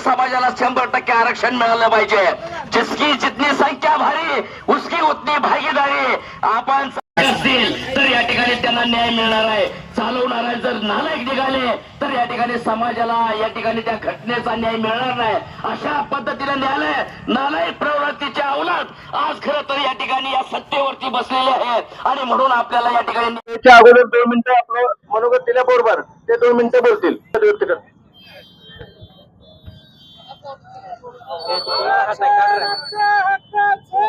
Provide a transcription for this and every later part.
समाजाला शंभर टक्के आरक्षण मिळालं पाहिजे. जिसकी जितनी संख्या भारी उसकी उतनी भागीदारी आपण असतील. तर या ठिकाणी त्यांना न्याय मिळणार आहे. चालवणारे जर नालायक निघाले तर या ठिकाणी समाजाला या ठिकाणी त्या घटनेचा न्याय मिळणार नाही. अशा पद्धतीने न्यायालय नालायक प्रवृत्तीच्या अवलात आज खरं तर या ठिकाणी या सत्तेवरती बसलेले आहेत आणि म्हणून आपल्याला या ठिकाणी अगोदर दोन मिनिटं आपलं मनोगत दिल्याबरोबर ते दोन मिनिटं बोलतील. नाही?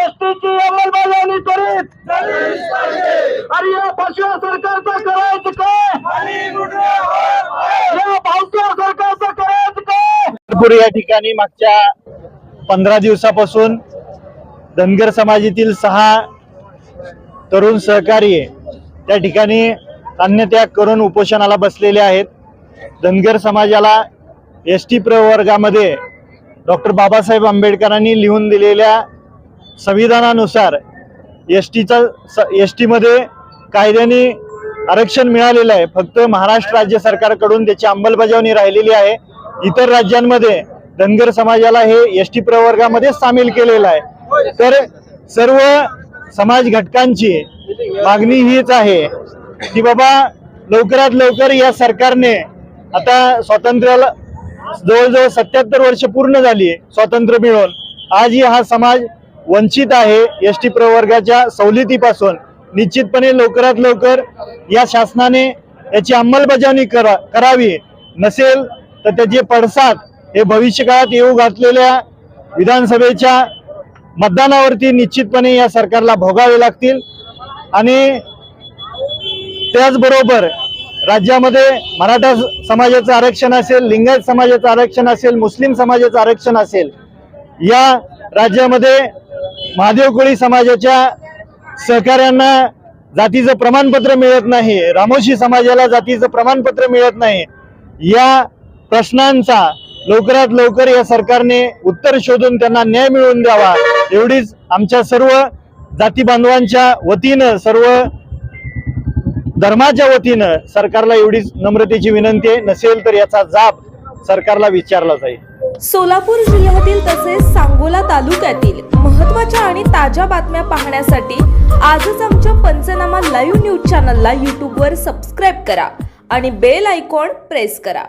एसटीची अंमलबजावणी अरे या फसव्या सरकारचं करायचं काय आणि गुन्हेगार या भावत्या सरकारचं करायचं काय नागपूर या ठिकाणी मागच्या पंधरा दिवसापासून धनगर समाजातील सहा तरुण सहकारी त्या ठिकाणी अन्नत्याग करून उपोषणाला बसलेले आहेत. धनगर समाजाला एस टी प्रवर्गामध्ये डॉक्टर बाबासाहेब आंबेडकरांनी लिहून दिलेल्या संविधानानुसार एस टीचा स एस टीमध्ये कायद्याने आरक्षण मिळालेलं आहे. फक्त महाराष्ट्र राज्य सरकारकडून त्याची अंमलबजावणी राहिलेली आहे. इतर राज्यांमध्ये धनगर समाजाला हे एस टी प्रवर्गामध्ये सामील केलेलं आहे. तर सर्व समाज घटकांची मागणी हीच आहे. की बाबा लवकरात लवकर या सरकारने आता स्वातंत्र्याला जवळजवळ सत्याहत्तर वर्ष पूर्ण झाली स्वातंत्र्य मिळून आजही हा समाज वंचित आहे एस टी प्रवर्गाच्या सवलतीपासून. निश्चितपणे लवकरात लवकर या शासनाने याची अंमलबजावणी करा करावी. नसेल तर त्याचे पडसाद हे भविष्यकाळात येऊ घातलेल्या विधानसभेच्या मतदानावरती निश्चितपणे या सरकारला भोगावे लागतील. आणि त्याचबरोबर राज्यामध्ये मराठा समाजाचं आरक्षण असेल लिंगायत समाजाचं आरक्षण असेल मुस्लिम समाजाचं आरक्षण असेल या राज्यामध्ये महादेव कोळी समाजाच्या सहकाऱ्यांना जातीचं प्रमाणपत्र मिळत नाही रामोशी समाजाला जातीचं प्रमाणपत्र मिळत नाही या प्रश्नांचा लवकरात लवकर या सरकारने उत्तर शोधून त्यांना न्याय मिळवून द्यावा एवढीच आमच्या सर्व जाती बांधवांच्या वतीनं सर्व धर्माच्या वतीनं सरकारला एवढीच नम्रतेची विनंती आहे. नसेल तर याचा जाब सरकारला विचारला जाईल. सोलापूर जिल्ह्यातील तसेच सांगोला तालुक्यातील महत्त्वाच्या आणि ताज्या बातम्या पाहण्यासाठी आजच आमच्या पंचनामा लाईव्ह न्यूज चॅनलला यूट्यूबवर सबस्क्राईब करा आणि बेल आयकॉन प्रेस करा.